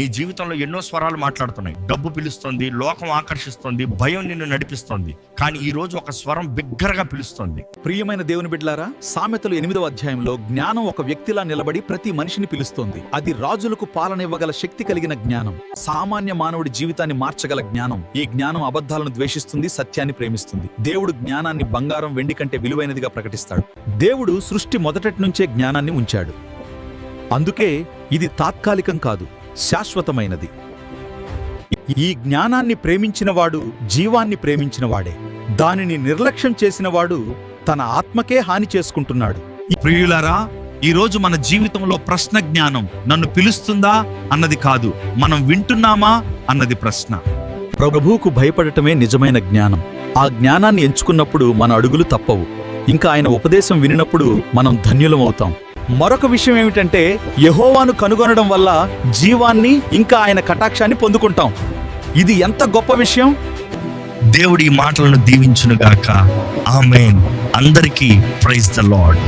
నీ జీవితంలో ఎన్నో స్వరాలు మాట్లాడుతున్నాయి. డబ్బు పిలుస్తుంది లోకం ఆకర్షిస్తుంది భయం నిన్ను నడిపిస్తుంది. కానీ ఈ రోజు ఒక స్వరం బిగ్గరగా పిలుస్తుంది. ప్రియమైన దేవుని బిడ్లారా సామెతలు ఎనిమిదవ అధ్యాయంలో జ్ఞానం ఒక వ్యక్తిలా నిలబడి ప్రతి మనిషిని పిలుస్తోంది. అది రాజులకు పాలన ఇవ్వగల శక్తి కలిగిన జ్ఞానం. సామాన్య మానవుడి జీవితాన్ని మార్చగల జ్ఞానం. ఈ జ్ఞానం అబద్ధాలను ద్వేషిస్తుంది సత్యాన్ని ప్రేమిస్తుంది. దేవుడు జ్ఞానాన్ని బంగారం వెండి కంటే విలువైనదిగా ప్రకటిస్తాడు. దేవుడు సృష్టి మొదటటి నుంచే జ్ఞానాన్ని ఉంచాడు. అందుకే ఇది తాత్కాలికం కాదు. శాశ్వతమైనది. ఈ జ్ఞానాన్ని ప్రేమించినవాడు జీవాన్ని ప్రేమించినవాడే. దానిని నిర్లక్ష్యం చేసినవాడు తన ఆత్మకే హాని చేసుకుంటున్నాడు. ప్రియులారా ఈ రోజు మన జీవితంలో ప్రశ్న జ్ఞానం నన్ను పిలుస్తుందా అన్నది కాదు మనం వింటున్నామా అన్నది ప్రశ్న. ప్రభువుకు భయపడటమే నిజమైన జ్ఞానం. ఆ జ్ఞానాన్ని ఎంచుకున్నప్పుడు మన అడుగులు తప్పవు. ఇంకా ఆయన ఉపదేశం వినినప్పుడు మనం ధన్యులమవుతాం. మరొక విషయం ఏమిటంటే యహోవాను కనుగొనడం వల్ల జీవాన్ని ఇంకా ఆయన కటాక్షాన్ని పొందుకుంటాం. ఇది ఎంత గొప్ప విషయం? దేవుడి మాటలను దీవించునుగాక. ఆమెన్. అందరికీ ప్రైజ్ ద లాడ్